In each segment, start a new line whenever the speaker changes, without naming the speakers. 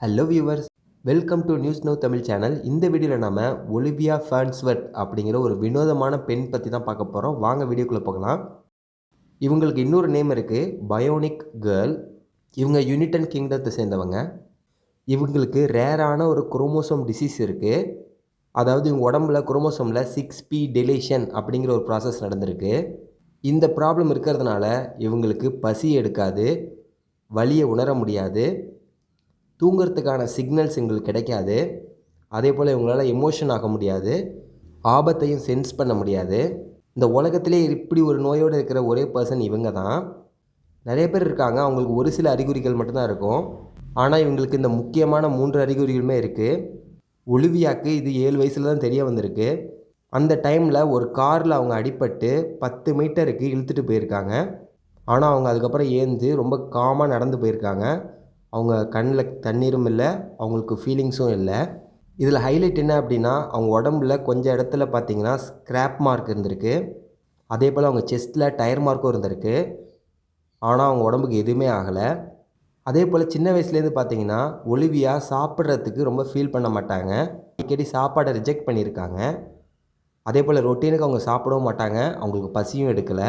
Hello viewers welcome to news no Tamil channel இந்த வீடியோவில் நம்ம ஒலிவியா ஃபேன்ஸ்வர்ட் அப்படிங்கிற ஒரு வினோதமான பெண் பற்றி தான் பார்க்க போகிறோம் வாங்க வீடியோக்குள்ளே போகலாம். இவங்களுக்கு இன்னொரு நேம் இருக்குது பயோனிக் கேர்ள் இவங்க யூனிட்டன் கிங்டத்தை சேர்ந்தவங்க. இவங்களுக்கு ரேரான ஒரு குரோமோசோம் டிசீஸ் இருக்குது அதாவது இவங்க உடம்புல குரோமோசோமில் சிக்ஸ் பி டெலிஷன் அப்படிங்கிற ஒரு ப்ராசஸ் நடந்திருக்கு. இந்த ப்ராப்ளம் இருக்கிறதுனால இவங்களுக்கு பசி எடுக்காது வலியை உணர முடியாது. தூங்குறதுக்கான சிக்னல்ஸ் எங்களுக்கு கிடைக்காது. அதே போல் இவங்களால் எமோஷன் ஆக முடியாது. ஆபத்தையும் சென்ஸ் பண்ண முடியாது. இந்த உலகத்திலே இப்படி ஒரு நோயோடு இருக்கிற ஒரே பர்சன் இவங்க தான் நிறைய பேர் இருக்காங்க. அவங்களுக்கு ஒரு சில அறிகுறிகள் மட்டும்தான் இருக்கும். ஆனால் இவங்களுக்கு இந்த முக்கியமான மூன்று அறிகுறிகளுமே இருக்குது ஒளிவியாக்கு இது ஏழு வயசில் தான் தெரிய வந்திருக்கு. அந்த டைமில் ஒரு காரில் அவங்க அடிபட்டு பத்து மீட்டருக்கு இழுத்துட்டு போயிருக்காங்க. ஆனால் அவங்க அதுக்கப்புறம் ஏந்து ரொம்ப காமாக நடந்து போயிருக்காங்க. அவங்க கண்ணில் தண்ணீரும் இல்லை அவங்களுக்கு ஃபீலிங்ஸும் இல்லை. இதில் ஹைலைட் என்ன அப்படின்னா அவங்க உடம்புல கொஞ்சம் இடத்துல பார்த்தீங்கன்னா ஸ்க்ராப் மார்க் இருந்திருக்கு. அதே போல் அவங்க செஸ்ட்டில் டயர் மார்க்கும் இருந்திருக்கு. ஆனால் அவங்க உடம்புக்கு எதுவுமே ஆகலை. அதே போல் சின்ன வயசுலேருந்து பார்த்தீங்கன்னா ஒலிவியா சாப்பிட்றதுக்கு ரொம்ப ஃபீல் பண்ண மாட்டாங்க. அடிக்கடி சாப்பாடை ரிஜெக்ட் பண்ணியிருக்காங்க. அதே போல் ரொட்டீனுக்கு அவங்க சாப்பிடவும் மாட்டாங்க. அவங்களுக்கு பசியும் எடுக்கலை.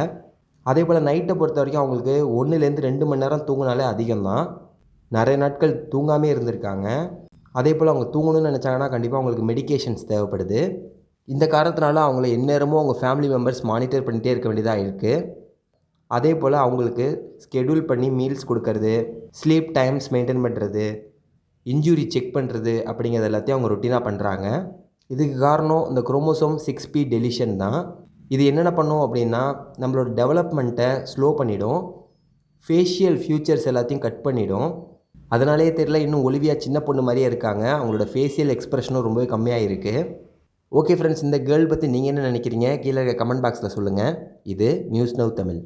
அதே போல் நைட்டை பொறுத்த வரைக்கும் அவங்களுக்கு ஒன்றுலேருந்து ரெண்டு மணி நேரம் தூங்கினாலே அதிகம்தான். நிறைய நாட்கள் தூங்காமே இருந்திருக்காங்க. அதே போல் அவங்க தூங்கணும்னு நினச்சாங்கன்னா கண்டிப்பாக அவங்களுக்கு மெடிக்கேஷன்ஸ் தேவைப்படுது. இந்த காரணத்தினால அவங்கள எந்நேரமும் அவங்க ஃபேமிலி மெம்பர்ஸ் மானிட்டர் பண்ணிகிட்டே இருக்க வேண்டியதாக இருக்குது அதே போல் அவங்களுக்கு ஸ்கெடியூல் பண்ணி மீல்ஸ் கொடுக்கறது ஸ்லீப் டைம்ஸ் மெயின்டைன் பண்ணுறது இன்ஜுரி செக் பண்ணுறது அப்படிங்கிறது எல்லாத்தையும் அவங்க ரொட்டீனாக பண்ணுறாங்க இதுக்கு காரணம் இந்த குரோமோசோம் சிக்ஸ் பி டெலிஷன் தான். இது என்னென்ன பண்ணும் அப்படின்னா நம்மளோட டெவலப்மெண்ட்டை ஸ்லோ பண்ணிடும். ஃபேஷியல் ஃபியூச்சர்ஸ் எல்லாத்தையும் கட் பண்ணிடும். அதனாலே தெரில இன்னும் ஒலிவியா சின்ன பொண்ணு மாதிரியே இருக்காங்க. அவங்களோட ஃபேஷியல் எக்ஸ்ப்ரெஷனும் ரொம்பவே கம்மியாக இருக்குது ஓகே ஃப்ரெண்ட்ஸ் இந்த கேர்ள் பற்றி நீங்கள் என்ன நினைக்கிறீங்க? கீழே கமெண்ட் பாக்ஸில் சொல்லுங்கள் இது நியூஸ் நவ் தமிழ்.